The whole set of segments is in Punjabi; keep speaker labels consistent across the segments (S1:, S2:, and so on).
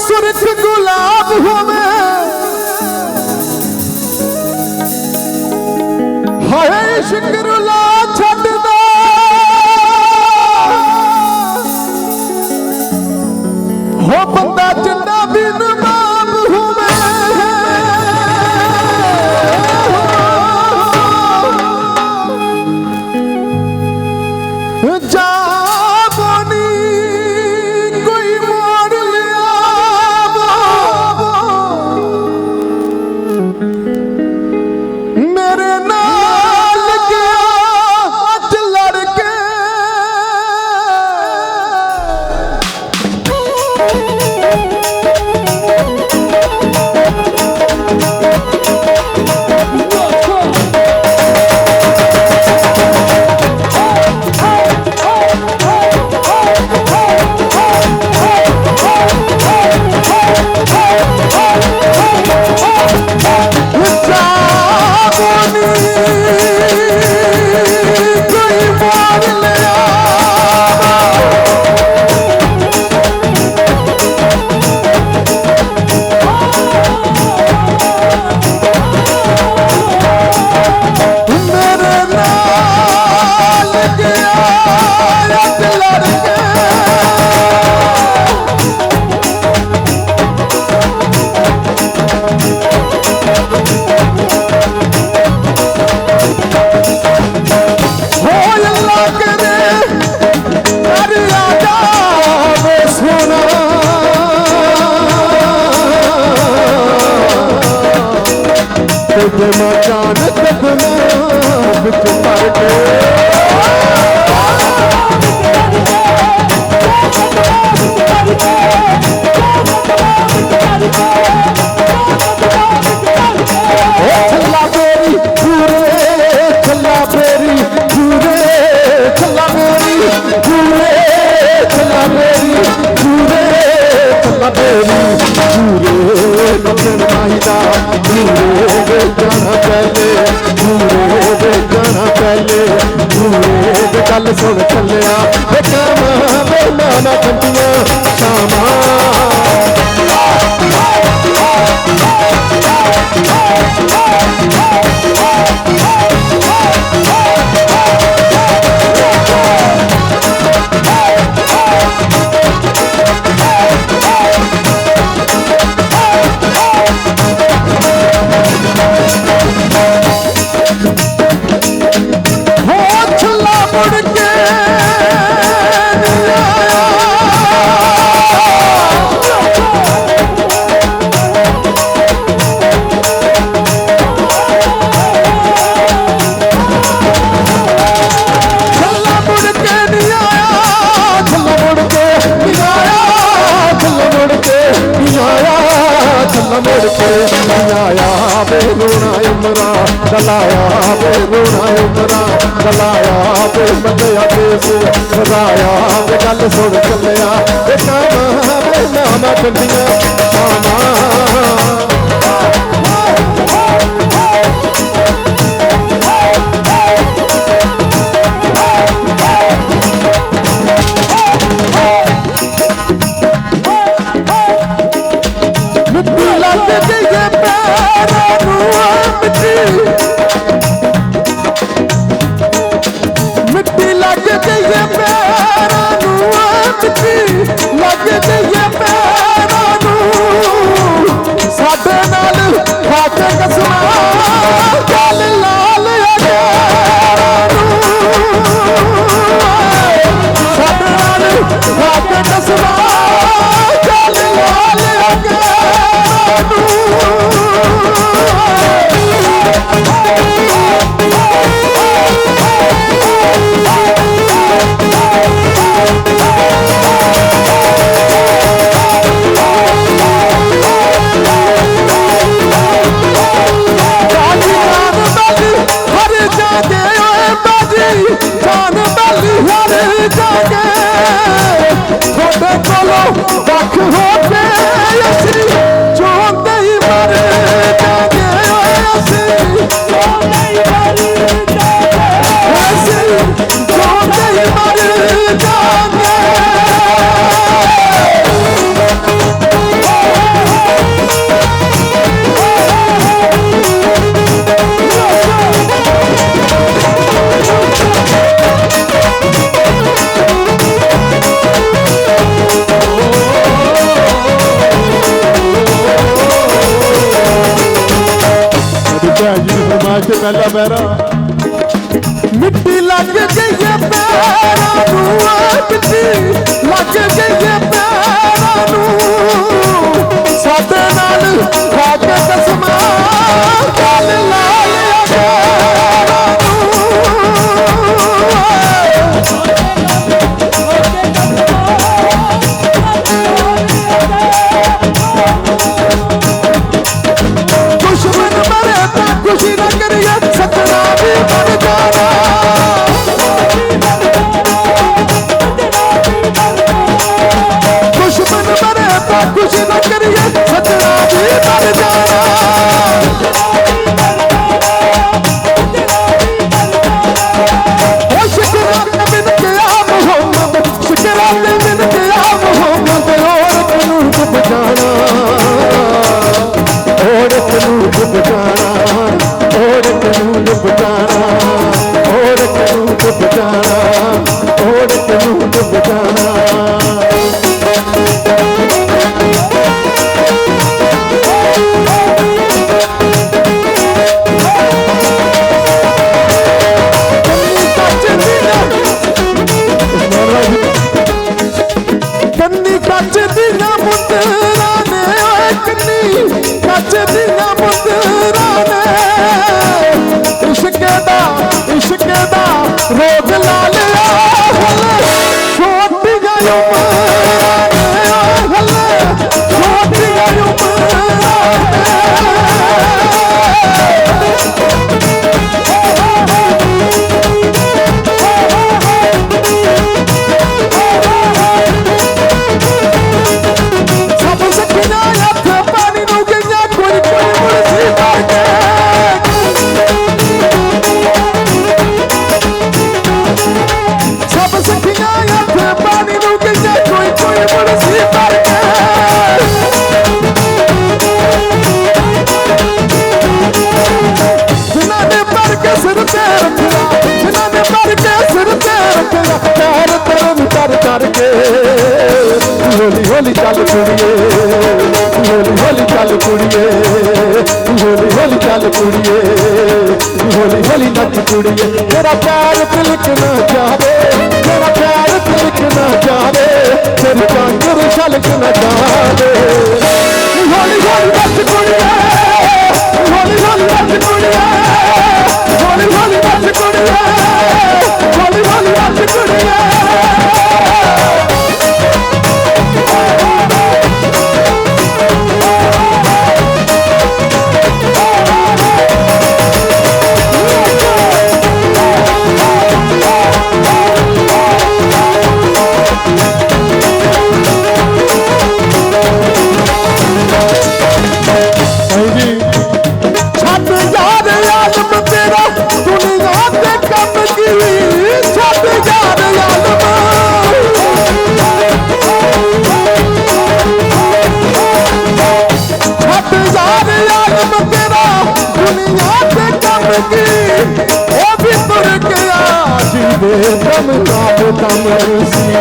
S1: ਸੁਰਖ ਗੁਲਾਬ ਹੋਵੇ। ਹਾਏ ਸ਼ਿਕਰੁਲਾ ਛੱਡਦਾ ਹੋ ਬੰਦਾ ਜਿੰਨਾ ਬਿਨ ਬਾਪ ਹੋਵੇ। ਜਾ Thank you. ਚੱਲਿਆ ਦੂਏ ਦੇ ਗੱਲ ਸੁਣ ਚੱਲਿਆ। ਬੇਕਾਮ ਬੇਮਾਨਾ ਕੰਟੀਆਂ ਸ਼ਾਮਾਂ ਮੇਰੇ ਤੇ ਆਇਆ ਬੇਗੁਣਾ ਉਮਰਾ ਦਲਾਇਆ ਬੇਗੁਣਾ ਉਮਰਾ ਦਲਾਇਆ ਤੇ ਬੰਦਿਆ ਤੇ ਸੋ ਸਦਾਇਆ ਤੇ ਗੱਲ ਸੁਣ ਚੱਲਿਆ ਇਹ ਕਾਮਾ ਬੇਨਾਮਾ ਕੰਦੀਆਂ ਕਾਮਾ
S2: ਇੱਥੇ ਪਹਿਲਾ ਪਹਿਰਾ
S1: ਮਿੱਟੀ ਲੱਗ ਗਈ ਏ ਪੈਰਾਂ ਨੂੰ, ਮਿੱਟੀ ਲੱਗ ਗਈ ਏ ਪੈਰਾਂ ਨੂੰ। ਸਾਡੇ ਨਾਲ ਤਾਂ ਖੁਸ਼ੀ ਨਾ ਕਰੀਏ, ਸੱਜਣਾ ਵੀ ਮਰ ਜਾਣਾ। ਓ ਸ਼ੁਕਰਾਂ ਦੇ ਬਿਨ ਕਿਆ ਮੁਹੰਮਦ, ਸ਼ੁਕਰਾਂ इश्क दा इश्क दा रोज ला लिया ਹੌਲੀ ਚੱਲ ਕੁੜੀਏ, ਹੌਲੀ ਹੌਲੀ ਚੱਲ ਕੁੜੀਏ, ਹੌਲੀ ਹੌਲੀ ਚੱਲ ਕੁੜੀਏ, ਹੌਲੀ ਹੌਲੀ ਨੱਚ ਕੁੜੀਏ। ਤੇਰਾ ਪਿਆਰ ਤਿਲਕ ਚਾਹਵੇ ਤੇਰਾ ਪਿਆਰ ਤਿਲਕ ਨਾ ਜਾਵੇ, ਤੇਰੀ ਕਾਂਗਰ ਛਲਕ ਦੁਨੀਆ ਤੇ ਕੰਮ ਕੀ ਉਹ ਵੀ ਤੁਰ ਗਿਆ ਜੀਵੇ ਦਮ ਨਾਮ ਦਮ ਸੀ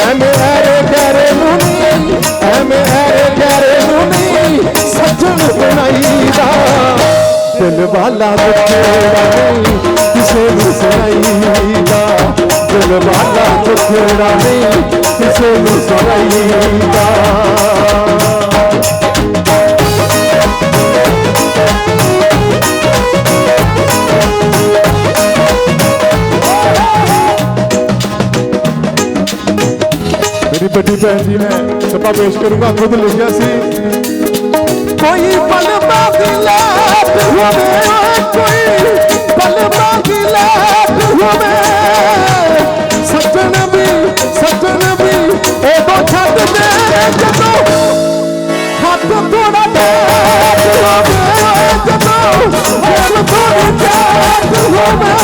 S1: ਐਵੇਂ ਐਰੇ ਗਰੇ ਨੂੰ ਨਹੀਂ ਐਵੇਂ ਐਰੇ ਗਰੇ ਨੂੰ ਨਹੀਂ ਸੱਜਣ ਬਣਾਈਦਾ ਦਿਲ ਵਾਲਾ ਦੁਖੜਾ ਨਹੀਂ ਕਿਸੇ ਨੂੰ ਸੁਣਾਈ ਦਾ ਦਿਲ ਵਾਲਾ ਦੁਖੜਾ ਨਹੀਂ ਕਿਸੇ ਨੂੰ ਸੁਣਾਈ
S2: ਦਾ ਵੱਡੀ ਭੈਣ ਜੀ ਨੇ ਸਭਾ ਪੇਸ਼ ਕਰੂੰਗਾ ਖੁਦ ਲਿਖਿਆ ਸੀ
S1: ਕੋਈ ਪਲ ਬਾਗੀ ਲਾਟ ਹੋਵੇ ਕੋਈ ਪਲ ਬਾਗੀ ਲਾਟ ਹੋਵੇ ਸੱਜਣ ਵੀ ਸੱਜਣ ਵੀ ਉਦੋਂ ਛੱਡ ਦੇ ਜਦੋਂ ਹੱਥ ਥੋੜਾ ਡਾਟ ਹੋਵੇ ਜਦੋਂ ਦਿਲ ਥੋੜੀ ਜਾਟ ਹੋਵੇ